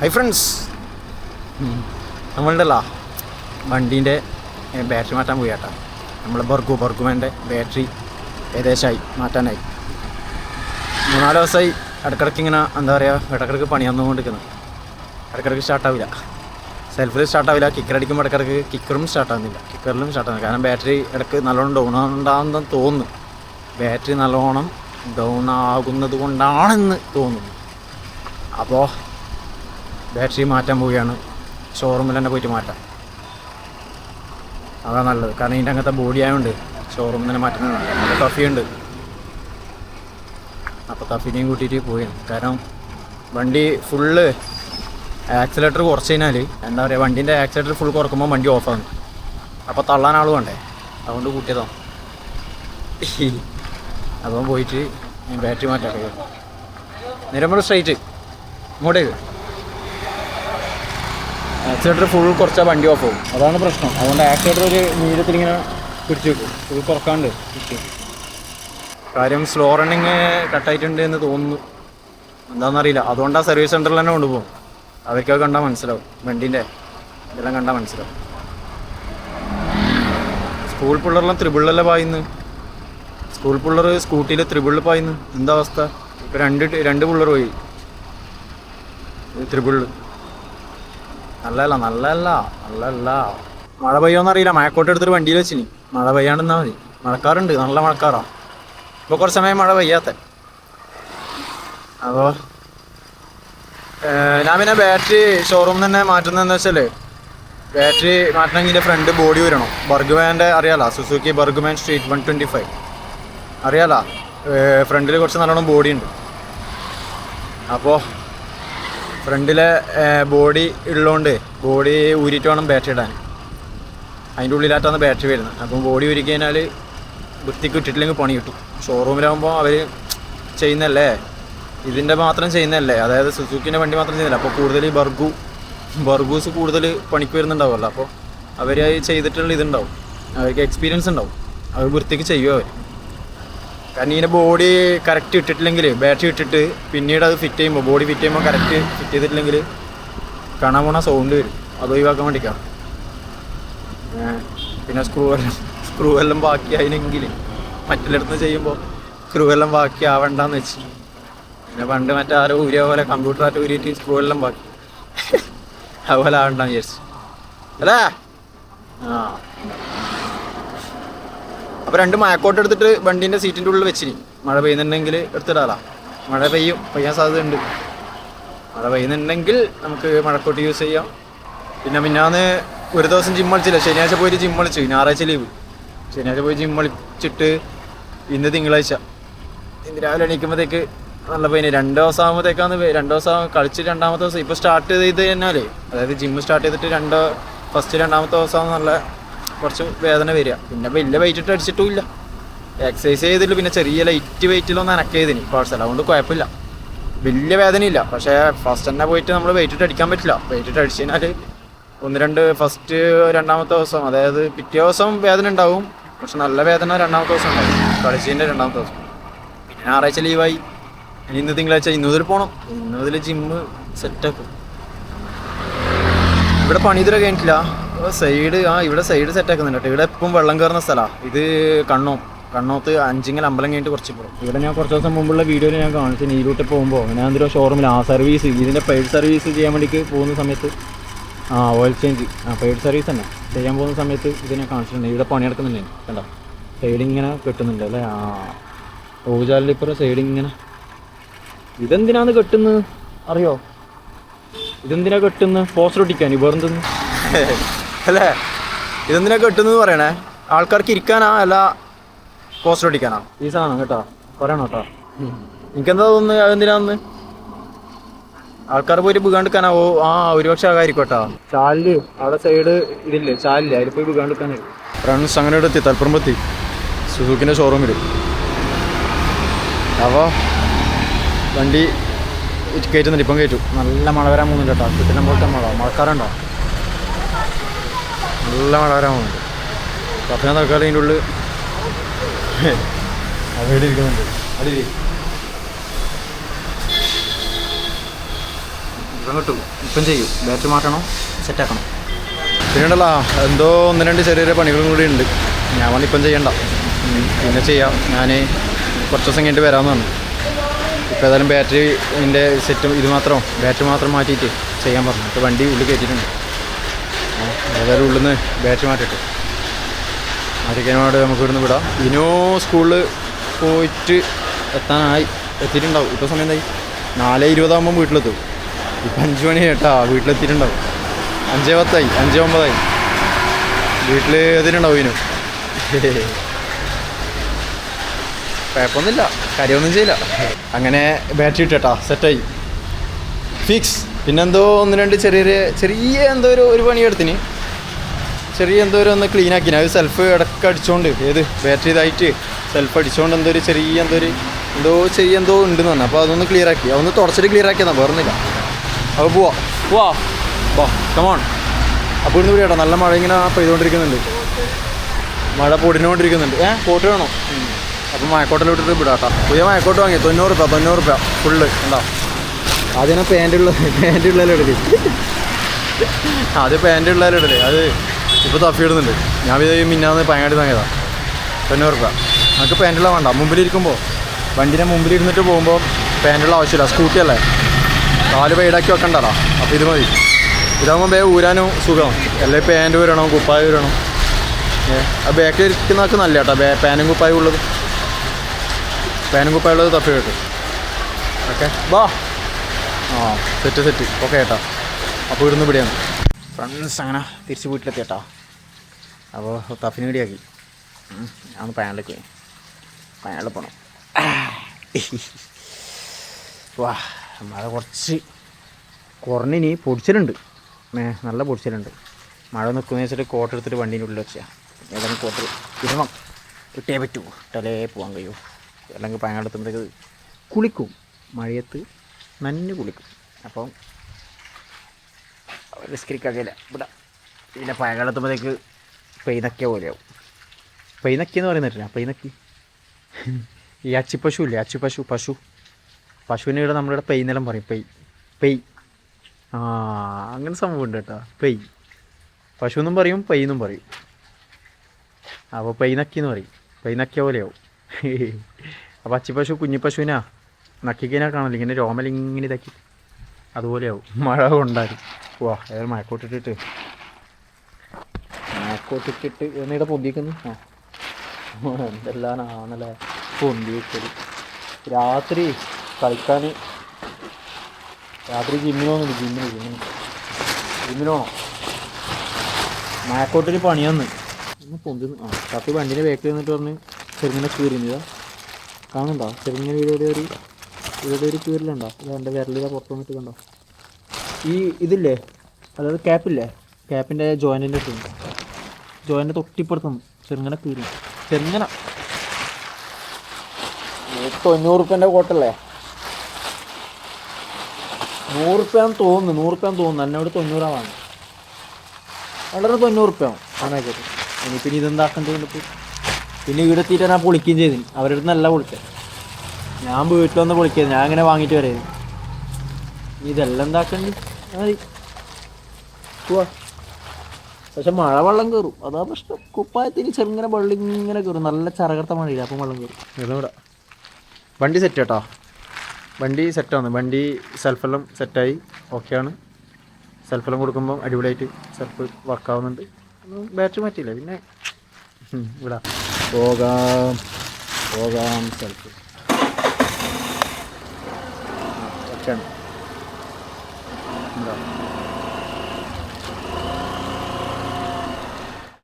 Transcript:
High friends നമ്മളുണ്ടല്ലോ. വണ്ടീന്റെ battery മാറ്റാൻ പോയി നമ്മൾ ബർഗു ബർഗുമാന്റെ ബാറ്ററി ഏകദേശമായി മാറ്റാനായി. മൂന്നാൽ ദിവസമായി ഇടക്കിടക്ക് ഇങ്ങനെ എന്താ പറയുക ഇടക്കിടക്ക് പണി വന്നുകൊണ്ടിരിക്കുന്നു. ഇടക്കിടക്ക് സ്റ്റാർട്ടാവില്ല സെൽഫിൽ സ്റ്റാർട്ടാവില്ല കിക്കർ അടിക്കുമ്പോൾ ഇടക്കിടക്ക് കിക്കറും സ്റ്റാർട്ടാവുന്നില്ല കിക്കറിലും സ്റ്റാർട്ടാവുന്നില്ല കാരണം ബാറ്ററി ഇടയ്ക്ക് നല്ലോണം ഡൗൺ ഉണ്ടാകുന്നെന്ന് തോന്നുന്നു. ബാറ്ററി നല്ലോണം ഡൗൺ ആകുന്നത് കൊണ്ടാണെന്ന് തോന്നുന്നു. അപ്പോൾ ബാറ്ററി മാറ്റാൻ പോവുകയാണ്. ഷോറൂമിൽ തന്നെ പോയിട്ട് മാറ്റാം. അതാ നല്ലത്. കാരണം ഇതിന്റെ അങ്ങനത്തെ ബോഡി ആയതുകൊണ്ട് ഷോറൂമിൽ തന്നെ മാറ്റുന്നത് നല്ല കഫിയുണ്ട് അപ്പോൾ കഫിനെയും കൂട്ടിയിട്ട് പോവുകയാണ്. കാരണം വണ്ടി ഫുള്ള് ആക്സിലേറ്റർ കുറച്ച് കഴിഞ്ഞാൽ എന്താ പറയുക വണ്ടീന്റെ ആക്സിലേറ്റർ ഫുൾ കുറക്കുമ്പോൾ വണ്ടി ഓഫാകും അപ്പോൾ തള്ളാൻ ആൾ വേണ്ടേ? അതുകൊണ്ട് കൂട്ടിയതാണ് അപ്പം പോയിട്ട് ബാറ്ററി കഴിയും. നിരമ്പൾ സ്ട്രൈറ്റ് ഇങ്ങോട്ടേക്ക്. ആക്സിലേറ്റർ ഫുൾ കുറച്ചാൽ വണ്ടി ഓഫ് ആവും. അതാണ് പ്രശ്നം. അതുകൊണ്ട് ആക്സിലേറ്റർ ഒരു മീഡിയത്തിൽ ഇങ്ങനെ പിടിച്ചു വെക്കും. ഫുൾ കുറക്കാണ്ട് കാര്യം സ്ലോ റണ്ണിങ് കട്ടായിട്ടുണ്ട് എന്ന് തോന്നുന്നു. എന്താണെന്നറിയില്ല ആ സർവീസ് സെന്ററിൽ തന്നെ കൊണ്ടുപോകും. അവർക്കൊക്കെ കണ്ടാൽ മനസ്സിലാവും. വണ്ടീന്റെ ഇതെല്ലാം കണ്ടാൽ മനസ്സിലാവും. സ്കൂൾ പിള്ളേരെല്ലാം ത്രിബിളിലല്ല പായുന്നു? സ്കൂൾ പിള്ളേർ സ്കൂട്ടിയിൽ ത്രിബിളിൽ പായുന്നു? എന്താ അവസ്ഥ? ഇപ്പം രണ്ട് രണ്ട് പിള്ളേർ പോയി. ത്രിബിളിൽ നല്ലല്ല നല്ലല്ല നല്ലല്ല മഴ പെയ്യോന്നറിയില്ല മഴക്കോട്ട് എടുത്തിട്ട് വണ്ടിയിൽ വെച്ചിനി. മഴ പെയ്യാണ്ടെന്നാ മതി. മഴക്കാറുണ്ട് നല്ല മഴക്കാറാ. ഇപ്പോൾ കുറച്ച് സമയം മഴ പെയ്യാത്ത. അപ്പോൾ ഞാൻ പിന്നെ ബാറ്ററി ഷോറൂമിൽ തന്നെ മാറ്റുന്നതെന്ന് വെച്ചാൽ ബാറ്ററി മാറ്റണമെങ്കിൽ ഫ്രണ്ട് ബോഡി വരണം. ബർഗ്മാന്റെ അറിയാലോ Suzuki Burgman street one twenty five അറിയാലോ? ഫ്രണ്ടിൽ കുറച്ച് നല്ലോണം ബോഡി ഉണ്ട്. അപ്പോൾ ഫ്രണ്ടിലെ ബോഡി ഉള്ളതുകൊണ്ട് ബോഡി ഊരിയിട്ട് വേണം ബാറ്ററി ഇടാൻ. അതിന്റെ ഉള്ളിലാത്താണ് ബാറ്ററി വരുന്നത്. അപ്പം ബോഡി ഊരി കഴിഞ്ഞാൽ വൃത്തിക്ക് ഇട്ടിട്ടില്ലെങ്കിൽ പണി കിട്ടും. ഷോറൂമിലാകുമ്പോൾ അവർ ചെയ്യുന്നല്ലേ ഇതിന്റെ മാത്രം ചെയ്യുന്നല്ലേ അതായത് സുസുക്കിന്റെ വണ്ടി മാത്രം ചെയ്യുന്നില്ല അപ്പോൾ കൂടുതൽ ബർഗു ബർഗൂസ് കൂടുതൽ പണിക്ക് വരുന്നുണ്ടാവുമല്ലോ. അപ്പോൾ അവർ ചെയ്തിട്ടുള്ള ഇതുണ്ടാവും. അവർക്ക് എക്സ്പീരിയൻസ് ഉണ്ടാവും. അവർ വൃത്തിക്ക് ചെയ്യും അവർ കാരണം ഇതിന്റെ ബോഡി കറക്റ്റ് ഇട്ടിട്ടില്ലെങ്കിൽ ബാറ്ററി ഇട്ടിട്ട് പിന്നീട് അത് ഫിറ്റ് ചെയ്യുമ്പോൾ ബോഡി ഫിറ്റ് ചെയ്യുമ്പോൾ കറക്റ്റ് ഫിറ്റ് ചെയ്തിട്ടില്ലെങ്കിൽ കാണാൻ പോണ സൗണ്ട് വരും. അത് ഒഴിവാക്കാൻ വേണ്ടിയിട്ടാണ് പിന്നെ സ്ക്രൂ എല്ലാം സ്ക്രൂ എല്ലാം ബാക്കിയായില്ലെങ്കിൽ മറ്റുള്ളിടത്ത് ചെയ്യുമ്പോൾ സ്ക്രൂ എല്ലാം ബാക്കി ആവണ്ടെന്ന് വെച്ച്. പിന്നെ പണ്ട് മറ്റാരോ ഊരിയ പോലെ കമ്പ്യൂട്ടർ ആറ്റ് ഊരിയിട്ട് സ്ക്രൂ എല്ലാം ബാക്കി. അതുപോലെ ആവണ്ടെന്ന് വിചാരിച്ചു. അല്ലേ? ആ. അപ്പോൾ രണ്ട് മഴക്കോട്ട് എടുത്തിട്ട് വണ്ടീന്റെ സീറ്റിന്റെ ഉള്ളിൽ വെച്ചിനി. മഴ പെയ്യുന്നുണ്ടെങ്കിൽ എടുത്തിടാലാ. മഴ പെയ്യും പെയ്യാൻ സാധ്യതയുണ്ട്. മഴ പെയ്യുന്നുണ്ടെങ്കിൽ നമുക്ക് മഴക്കോട്ട് യൂസ് ചെയ്യാം. പിന്നെ മിന്നാന്ന് ഒരു ദിവസം ജിം കളിച്ചില്ല. ശനിയാഴ്ച പോയിട്ട് ജിം കളിച്ചു. ഞായറാഴ്ച ലീവ് ശനിയാഴ്ച പോയി ജിം കളിച്ചിട്ട് ഇന്ന് തിങ്കളാഴ്ച. ഇന്ന് രാവിലെ എണീക്കുമ്പോഴത്തേക്ക് നല്ല പെയിന് രണ്ട് ദിവസം ആകുമ്പോഴത്തേക്കാണ് രണ്ട് ദിവസം കളിച്ച് രണ്ടാമത്തെ ദിവസം. ഇപ്പോൾ സ്റ്റാർട്ട് ചെയ്ത് കഴിഞ്ഞാൽ അതായത് ജിം സ്റ്റാർട്ട് ചെയ്തിട്ട് രണ്ട് ഫസ്റ്റ് രണ്ടാമത്തെ ദിവസം നല്ല കുറച്ച് വേദന വരിക. പിന്നെ വലിയ വെയിറ്റ് ഇട്ട് അടിച്ചിട്ടും ഇല്ല എക്സസൈസ് ചെയ്തില്ല. പിന്നെ ചെറിയ ലൈറ്റ് വെയിറ്റിലൊന്നും അനക്ക് ചെയ്തിനി. പാഴ്സൽ അതുകൊണ്ട് കുഴപ്പമില്ല. വലിയ വേദനയില്ല. പക്ഷേ ഫസ്റ്റ് തന്നെ പോയിട്ട് നമ്മൾ വെയിറ്റ് ഇട്ട് അടിക്കാൻ പറ്റില്ല. വെയിറ്റ് ഇട്ട് അടിച്ചു കഴിഞ്ഞാൽ ഒന്ന് രണ്ട് ഫസ്റ്റ് രണ്ടാമത്തെ ദിവസം. അതായത് പിറ്റേ ദിവസം വേദന ഉണ്ടാവും. പക്ഷെ നല്ല വേദന രണ്ടാമത്തെ ദിവസം ഉണ്ടാവും. കളിച്ചതിന്റെ രണ്ടാമത്തെ ദിവസം. പിന്നെ ഞായറാഴ്ച ലീവായി ഇനി ഇന്ന് തിങ്കളാഴ്ച ഇന്ന് മുതൽ പോകണം ഇന്ന് മുതൽ ജിമ്മ് സെറ്റാക്കും ഇവിടെ പണി ഇതുവരെ കഴിഞ്ഞിട്ടില്ല. സൈഡ് ആ ഇവിടെ സൈഡ് സെറ്റ് ആക്കുന്നുണ്ട് കേട്ടോ. ഇവിടെ എപ്പം വെള്ളം കയറുന്ന സ്ഥലമാണ് ഇത് കണ്ണോ കണ്ണോത്ത് അഞ്ചിങ്ങൽ അമ്പലം കഴിഞ്ഞിട്ട് കുറച്ച് പോകും ഇവിടെ ഞാൻ കുറച്ച് ദിവസം മുമ്പുള്ള വീഡിയോയിൽ ഞാൻ കാണിച്ചു. നീലൂട്ട് പോകുമ്പോൾ ഞാൻ എന്തൊരു ഷോറൂമിൽ ആ സർവീസ് ഇതിന്റെ പെയ്ഡ് സർവീസ് ചെയ്യാൻ വേണ്ടിക്ക് പോകുന്ന സമയത്ത് ആ ഓയിൽ ചേഞ്ച് ആ പെയ്ഡ് സർവീസ് തന്നെ. ചെയ്യാൻ പോകുന്ന സമയത്ത് ഇത് ഞാൻ കാണിച്ചിട്ടുണ്ട്. ഇവിടെ പണി നടക്കുന്നുണ്ട്. കണ്ടോ? സൈഡിങ് ഇങ്ങനെ കെട്ടുന്നുണ്ട് അല്ലേ? ആ. ഓജാലിപ്പുറം സൈഡിങ് ഇങ്ങനെ. ഇതെന്തിനാണ് കെട്ടുന്നത്? അറിയോ? ഇതെന്തിനാണ് കെട്ടുന്നത്? പോസ്റ്റർ ഒട്ടിക്കാൻ. വേറെന്തെന്ന്? അല്ലേ? ഇതെന്തിനാ കെട്ടുന്നത് പറയണേ? ആൾക്കാർക്ക് ഇരിക്കാനാ അല്ല പോസ്റ്റർ ഒട്ടിക്കാനാ ഈ സാധനം കേട്ടോ. പറയണോ കേട്ടോ. എനിക്കെന്താ തോന്നുന്നത് അതെന്തിനാന്ന്? ആൾക്കാർ പോയിട്ട് ബുഗാണ്ടിക്കാനാ ഓ ആ ഒരുപക്ഷെ ആകാരിക്കോട്ടോ കേട്ടോ ചാലിൽ അവിടെ സൈഡ് ഇതില്ലേ? ചാലില്ല അതിൽ പോയി ബുഗാണ്ടിക്കാനായി ഫ്രണ്ട്സ് അങ്ങനെ ഇവിടെ എത്തി തലപ്പുറമ്പെത്തി സുസുക്കിന്റെ ഷോറൂമിൽ അപ്പോൾ വണ്ടി കയറ്റുന്നുണ്ട്. ഇപ്പം കയറ്റും. നല്ല മഴ വരാൻ പോകുന്നുണ്ട് കേട്ടോ. കിട്ടുന്ന പോലത്തെ മഴ. മഴക്കാറുണ്ടോ? നല്ല മഴ വരാൻ പോകുന്നുണ്ട് അതിന്റെ തൽക്കാലം ഇതിന്റെ ഉള്ളിൽ അവിടെ ഇരിക്കുന്നുണ്ട്. അടി ഇപ്പം കിട്ടും. ഇപ്പം ചെയ്യും. ബാറ്ററി മാറ്റണം സെറ്റാക്കണം പിന്നെയുണ്ടല്ലോ എന്തോ ഒന്ന് രണ്ട് ചെറിയ ചെറിയ പണികളും കൂടി ഉണ്ട്. ഞാൻ വന്ന് ഇപ്പം ചെയ്യണ്ട. പിന്നെ ചെയ്യാം. ഞാൻ കുറച്ച് ദിവസം കഴിഞ്ഞിട്ട് വരാമെന്ന് പറഞ്ഞു. ഇപ്പോൾ ഏതായാലും ബാറ്ററിന്റെ സെറ്റും ഇത് മാത്രം ബാറ്ററി മാത്രം മാറ്റിയിട്ട് ചെയ്യാൻ പറഞ്ഞു. ഇപ്പോൾ വണ്ടി ഉള്ളിൽ കയറ്റിയിട്ടുണ്ട്. ഏതായാലും ഉള്ളിൽ നിന്ന് മാറ്റിട്ട് മാറ്റിയിട്ട്. മാറ്റിക്കാനോട് നമുക്ക് ഇവിടുന്ന് വിടാം. ഇനോ സ്കൂളിൽ പോയിട്ട് എത്താനായി. എത്തിയിട്ടുണ്ടാവും. ഇപ്പോൾ സമയം എന്തായി? നാല് ഇരുപതാകുമ്പം വീട്ടിലെത്തും. ഇപ്പം അഞ്ച് മണി കേട്ടാ വീട്ടിലെത്തിയിട്ടുണ്ടാവും. അഞ്ചേ പത്തായി. അഞ്ചേ ഒമ്പതായി. വീട്ടിൽ എത്തിയിട്ടുണ്ടാവും ഇനോ കുഴപ്പമൊന്നുമില്ല. കാര്യമൊന്നും ചെയ്യില്ല. അങ്ങനെ ബാറ്ററി ഇട്ടേട്ടാ സെറ്റായി ഫിക്സ് പിന്നെന്തോ ഒന്ന് രണ്ട് ചെറിയ ചെറിയ എന്തോ ഒരു ഒരു പണിയെടുത്തിന്. ചെറിയ എന്തോ ഒരു ഒന്ന് ക്ലീൻ ആക്കി അത് സെൽഫ് ഇടയ്ക്ക് അടിച്ചോണ്ട്. ഏത്? ബാറ്ററി ഇതായിട്ട് സെൽഫ് അടിച്ചോണ്ട് എന്തോ ഒരു ചെറിയ എന്തോ ഒരു എന്തോ ചെറിയ എന്തോ ഉണ്ടെന്ന് പറഞ്ഞു. അപ്പോൾ അതൊന്ന് ക്ലിയർ ആക്കി. അതൊന്ന് തുടച്ചിട്ട് ക്ലിയർ ആക്കിയതാ വേറൊന്നുമില്ല. അപ്പോൾ പോവാ. പോവാ വാ. കമോൺ അപ്പോൾ ഇന്ന് കേട്ടോ നല്ല മഴ ഇങ്ങനെ പെയ്തുകൊണ്ടിരിക്കുന്നുണ്ട് മഴ പൊടിഞ്ഞുകൊണ്ടിരിക്കുന്നുണ്ട് ഏഹ് കോട്ട് വേണോ? അപ്പോൾ മഴക്കോട്ടിലോട്ടിട്ട് വിടാട്ടാ. പുതിയ മഴക്കോട്ട് വാങ്ങി തൊണ്ണൂറ് രൂപ തൊണ്ണൂറ് രൂപ ഫുള്ള് ഉണ്ടോ ആദ്യം പാന്റുള്ള പാന്റുള്ളതിലും എടുക്കും ആദ്യം പാന്റുള്ളതിലും ഇടൽ അത് ഇപ്പോൾ തപ്പി ഇടുന്നുണ്ട് ഞാൻ ഇത് മിന്നാന്ന് പയങ്ങാടി തങ്ങിയതാണ് തൊണ്ണൂറ് രൂപ നമുക്ക് പാന്റുള്ള വേണ്ട. മുമ്പിലിരിക്കുമ്പോൾ വണ്ടിന്റെ മുമ്പിലിരുന്നിട്ട് പോകുമ്പോൾ പാന്റുള്ള ആവശ്യമില്ല. സ്കൂട്ടി അല്ലേ കാൽ പെയ്ഡാക്കി വെക്കണ്ടടാ. അപ്പോൾ ഇത് മതി. ഇതാകുമ്പോൾ ബേ ഊരാനും സുഖം. അല്ലെ പാന്റ് വരണം കുപ്പായ വരണം ആ ബാക്കിൽ ഇരിക്കുന്നതൊക്കെ നല്ല കേട്ടോ ബേ പാനും കുപ്പായ ഉള്ളത്. പാനും കുപ്പായ ഉള്ളത് തപ്പി കേട്ടു ഓക്കെ. വാ ആ സെറ്റ് സെറ്റ്. ഓക്കെ ഏട്ടാ. അപ്പോൾ ഇവിടുന്ന് ഇവിടെയാണ്. ഫ്രണ്ട്സ് അങ്ങനെ തിരിച്ച് വീട്ടിലെത്തി ഏട്ടാ അപ്പോൾ തഫിന് ഞാൻ പയാളിലേക്ക് പോയി. പയാളിൽ പോകണം വാ മഴ കുറച്ച് കുറഞ്ഞിനി പൊടിച്ചിലുണ്ട്. നല്ല പൊടിച്ചിലുണ്ട്. മഴ നിൽക്കുന്ന വെച്ചിട്ട് കോട്ട് എടുത്തിട്ട് ഉള്ളിൽ വെച്ചാൽ ഏതായാലും കോട്ട് ഇടണം. കിട്ടിയേ പറ്റൂ. ഇട്ടലേ പോകാൻ കഴിയുമോ അല്ലെങ്കിൽ പയങ്ങാടെത്തുമ്പോഴത്തേക്ക് കുളിക്കും. മഴയത്ത് നന്നെ കുളിക്കും. അപ്പം റിസ്കരിക്കാകില്ല ഇവിടെ പിന്നെ പയങ്ങാടെത്തുമ്പോഴത്തേക്ക് പെയ്നക്കിയ പോലെയാവും. പെയ്നക്കി എന്ന് പറയുന്നില്ല പെയ്നക്കി ഈ അച്ചിപ്പശു ഇല്ലേ? അച്ചിപ്പശു പശു. പശുവിനെ ഇവിടെ നമ്മളിവിടെ പെയ്ന്നെല്ലാം പറയും. പെയ്. പെയ്. ആ അങ്ങനെ സംഭവം ഉണ്ട് കേട്ടോ. പെയ്. പശു എന്നും പറയും പെയ് എന്നും പറയും. അപ്പോൾ പെയ്നക്കി എന്ന് പറയും. പെയ്നക്കിയ പോലെയാവും. അപ്പോൾ അച്ചിപ്പശു കുഞ്ഞിപ്പശുവിനാ? നക്കിക്കഴിഞ്ഞാൽ കാണില്ല ഇങ്ങനെ രോമലിങ്ങനെ ഇതാക്കി. അതുപോലെയാവും. മഴ കൊണ്ടാലും വാ ഏതായാലും മഴക്കോട്ടിട്ടിട്ട്. മഴക്കോട്ടിട്ടിട്ട് എന്നിവിടെ പൊന്തിക്കുന്നു ആ. എന്തെല്ലാമാണല്ലേ പൊന്തി രാത്രി കളിക്കാൻ രാത്രി ജിമ്മിന് പോകുന്നുണ്ട് ജിമ്മിന് ജിമ്മിന് ജിമ്മിന് പോകണം മാക്കോട്ടിന് പണിയാന്ന്. പൊന്തുന്നു ആ കത്തി വണ്ടിന്റെ ബേക്കിൽ നിന്നിട്ട് പറഞ്ഞ് ചെറുങ്ങനെ കീറിയതാ. കാണുന്നുണ്ടോ? ചെറുങ്ങനെ വീട് ഒരു ഇവിടെ ഒരു കീറലുണ്ടോ? ഇത് എന്റെ വിരലിലെ പുറത്തു വന്നിട്ട് കണ്ടോ ഈ ഇതില്ലേ? അതായത് ക്യാപ്പില്ലേ? ക്യാപ്പിന്റെ ജോയിന്റിന്റെ ടീം ജോയിന്റെ തൊട്ടിപ്പുറത്തുനിന്ന് ചെറുങ്ങനെ കീറി. ചെറുങ്ങനെ. തൊണ്ണൂറ് റുപ്യന്റെ കോട്ടല്ലേ നൂറ് റുപ്യാന്ന് തോന്നുന്നു. നൂറ് റുപ്യാന്ന് തോന്നുന്നു. എന്നോട് തൊണ്ണൂറാ വാങ്ങി. വളരെ തൊണ്ണൂറ് റുപ്യ ആണാക്കി ഇനി പിന്നെ ഇതെന്താക്കേണ്ടത്? വന്നിട്ട് പിന്നെ ഇവിടെ എത്തിയിട്ട് ഞാൻ പൊളിക്കുകയും ചെയ്തിന് അവരുടെ അടുത്ത് നല്ല പൊളിച്ചത്. ഞാൻ വീട്ടിൽ വന്ന് പൊളിക്കുന്നത് ഞാൻ അങ്ങനെ വാങ്ങിയിട്ട് വരേ ഇതെല്ലാം എന്താക്കണ്ടി? പോവാ. പക്ഷെ മഴ വെള്ളം കയറും അതാ പ്രശ്നം. കുപ്പായത്തിന് ചെറുങ്ങനെ വെള്ളം ഇങ്ങനെ കയറും നല്ല ചരകർത്ത മഴയില്ല അപ്പം വെള്ളം കയറും വണ്ടി സെറ്റ് കേട്ടോ വണ്ടി സെറ്റാണ് വണ്ടി സെൽഫെല്ലാം സെറ്റായി ഓക്കെയാണ് സെൽഫെല്ലാം കൊടുക്കുമ്പോൾ അടിപൊളിയായിട്ട് സെൽഫ് വർക്കാവുന്നുണ്ട് ബാറ്ററി മാറ്റിയില്ല. പിന്നെ വിടാം. പോകാം. പോകാം സെൽഫ് ഓക്കെയാണ് എന്താ